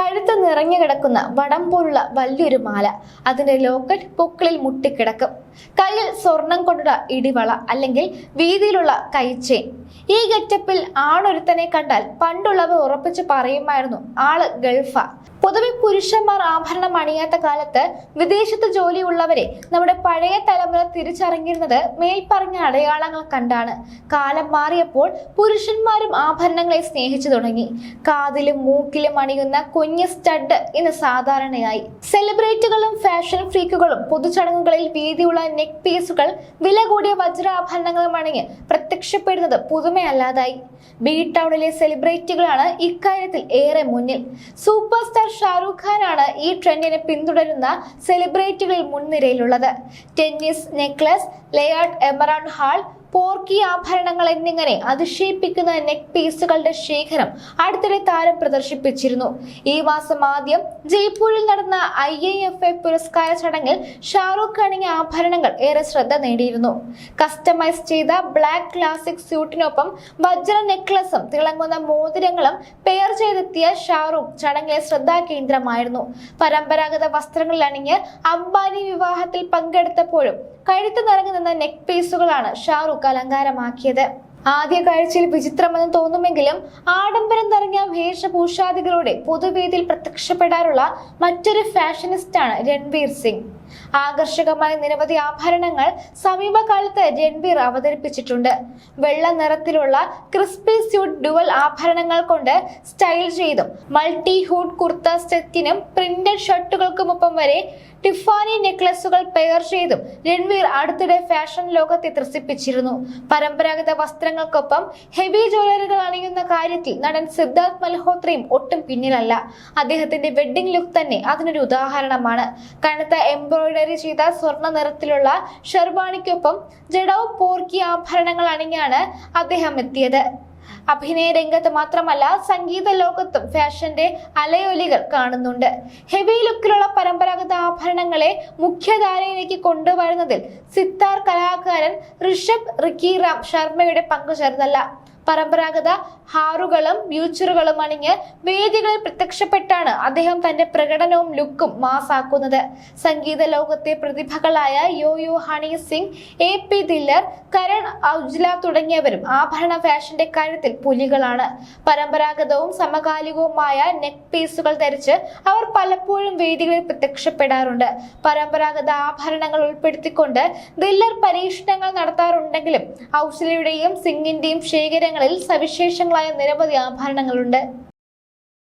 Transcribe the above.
കഴുത്ത് നിറഞ്ഞു കിടക്കുന്ന വടം പോലുള്ള വലിയൊരു മാല. അതിന്റെ ലോക്കറ്റ് പൊക്കിളിൽ മുട്ടിക്കിടക്കും. കയ്യിൽ സ്വർണം കൊണ്ടുള്ള ഇടിവള അല്ലെങ്കിൽ വീതിയിലുള്ള കൈച്ചെയിൻ ഈ ഗെറ്റപ്പിൽ ആണൊരുത്തനെ കണ്ടാൽ പണ്ടുള്ളവർ ഉറപ്പിച്ച് പറയുമായിരുന്നു ആൾ ഗൾഫ. പൊതുവെ പുരുഷന്മാർ ആഭരണം അണിയാത്ത കാലത്ത് വിദേശത്ത് ജോലിയുള്ളവരെ നമ്മുടെ പഴയ തലമുറ തിരിച്ചറിഞ്ഞിരുന്നത് മേൽപ്പറഞ്ഞ അടയാളങ്ങൾ കണ്ടാണ്. കാലം മാറിയപ്പോൾ പുരുഷന്മാരും ആഭരണങ്ങളെ സ്നേഹിച്ചു തുടങ്ങി. കാതിലും മൂക്കിലും അണിയുന്ന കുഞ്ഞ് സ്റ്റഡ് ഇന്ന് സാധാരണയായി. സെലിബ്രിറ്റികളും ഫാഷൻ ഫ്രീക്കുകളും പൊതുചടങ്ങുകളിൽ വീതിയുള്ള നെക്ക് പീസുകൾ വില കൂടിയ വജ്രാഭരണങ്ങളും അണിഞ്ഞ് പ്രത്യക്ഷപ്പെടുന്നത് പുതുമയല്ലാതായി. ബി ടൗണിലെ സെലിബ്രിറ്റികളാണ് ഇക്കാര്യത്തിൽ ഏറെ മുന്നിൽ. സൂപ്പർ സ്റ്റാർ ഷാറൂഖ് ഖാനാണ് ഈ ട്രെൻഡിനെ പിന്തുടരുന്ന സെലിബ്രിറ്റികളിൽ മുൻനിരയിലുള്ളത്. ടെന്നീസ് നെക്ലസ് ലേഔട്ട് എമറാൺ ഹാൾ പോർക്കി ആഭരണങ്ങൾ എന്നിങ്ങനെ അതിശയിപ്പിക്കുന്ന നെക്ക് പീസുകളുടെ ശേഖരം അടുത്തിടെ താരം പ്രദർശിപ്പിച്ചിരുന്നു. ഈ മാസം ആദ്യം ജയ്പൂരിൽ നടന്ന ഐ എ എഫ് എ പുരസ്കാര ചടങ്ങിൽ ഷാറൂഖ് ഖാണിയ ആഭരണങ്ങൾ ഏറെ ശ്രദ്ധ നേടിയിരുന്നു. കസ്റ്റമൈസ് ചെയ്ത ബ്ലാക്ക് ക്ലാസിക് സ്യൂട്ടിനൊപ്പം വജ്ര നെക്ലസും തിളങ്ങുന്ന മോതിരങ്ങളും പെയർ ചെയ്തെത്തിയ ഷാറൂഖ് ചടങ്ങിലെ ശ്രദ്ധാകേന്ദ്രമായിരുന്നു പരമ്പരാഗത വസ്ത്രങ്ങളിൽ അണിഞ്ഞ് അംബാനി വിവാഹത്തിൽ പങ്കെടുത്തപ്പോഴും കഴുത്ത് നിറങ്ങി നിന്ന നെക്ക് പീസുകളാണ് ഷാറൂഖ് അലങ്കാരമാക്കിയത്. ആദ്യ കാഴ്ചയിൽ വിചിത്രമെന്ന് തോന്നുമെങ്കിലും ആഡംബരം നിറഞ്ഞ വേഷഭൂഷാദികളോടെ പൊതുവേദിയിൽ പ്രത്യക്ഷപ്പെടാറുള്ള മറ്റൊരു ഫാഷനിസ്റ്റാണ് രൺവീർ സിംഗ്. ആകർഷകമായ നിരവധി ആഭരണങ്ങൾ സമീപകാലത്ത് രൺവീർ അവതരിപ്പിച്ചിട്ടുണ്ട്. വെള്ള നിറത്തിലുള്ള ക്രിസ്പി സ്യൂട്ട് ഡുവൽ ആഭരണങ്ങൾ കൊണ്ട് സ്റ്റൈൽ ചെയ്തും മൾട്ടി ഹൂഡ് കുർത്ത സെറ്റിനും പ്രിന്റഡ് ഷർട്ടുകൾക്കുമൊപ്പം വരെ ടിഫാനി നെക്ലസുകൾ പെയർ ചെയ്തും രൺവീർ അടുത്തിടെ ഫാഷൻ ലോകത്തെ ത്രസിപ്പിച്ചിരുന്നു. പരമ്പരാഗത വസ്ത്രങ്ങൾക്കൊപ്പം ഹെവി ജ്വല്ലറികൾ അണിയുന്ന കാര്യത്തിൽ നടൻ സിദ്ധാർത്ഥ് മൽഹോത്രയും ഒട്ടും പിന്നിലല്ല. അദ്ദേഹത്തിന്റെ വെഡ്ഡിംഗ് ലുക്ക് തന്നെ അതിനൊരു ഉദാഹരണമാണ്. കനത്ത എംബ്രോയിഡറി ചെയ്ത സ്വർണ നിറത്തിലുള്ള ഷെർവാണിക്കൊപ്പം ജഡോ പോർക്കി ആഭരണങ്ങൾ അണിഞ്ഞാണ് അദ്ദേഹം എത്തിയത്. അഭിനയ രംഗത്ത് മാത്രമല്ല സംഗീത ലോകത്തും ഫാഷന്റെ അലയൊലികൾ കാണുന്നുണ്ട്. ഹെവി ലുക്കിലുള്ള പരമ്പരാഗത ആഭരണങ്ങളെ മുഖ്യധാരയിലേക്ക് കൊണ്ടുവരുന്നതിൽ സിത്താർ കലാകാരൻ ഋഷഭ് റിക്കി റാം ശർമ്മയുടെ പങ്കു ചേർന്നല്ല. പരമ്പരാഗത ഹാറുകളും ബ്യൂച്ചറുകളും അണിഞ്ഞ് വേദികളിൽ പ്രത്യക്ഷപ്പെട്ടാണ് അദ്ദേഹം തന്റെ പ്രകടനവും ലുക്കും മാസാക്കുന്നത്. സംഗീത ലോകത്തെ പ്രതിഭകളായ യോ യോ ഹണി സിംഗ് എ പി ദില്ലർ കരൺ ഔജ്ല തുടങ്ങിയവരും ആഭരണ ഫാഷന്റെ കാര്യത്തിൽ പുലികളാണ്. പരമ്പരാഗതവും സമകാലികവുമായ നെക്ക് പീസുകൾ ധരിച്ച് അവർ പലപ്പോഴും വേദികളിൽ പ്രത്യക്ഷപ്പെടാറുണ്ട്. പരമ്പരാഗത ആഭരണങ്ങൾ ഉൾപ്പെടുത്തിക്കൊണ്ട് ദില്ലർ പരീക്ഷണങ്ങൾ നടത്താറുണ്ടെങ്കിലും ഔജ്ലയുടെയും സിംഗിന്റെയും ശേഖരങ്ങളിൽ സവിശേഷങ്ങളായ നിരവധി ആഭരണങ്ങളുണ്ട്.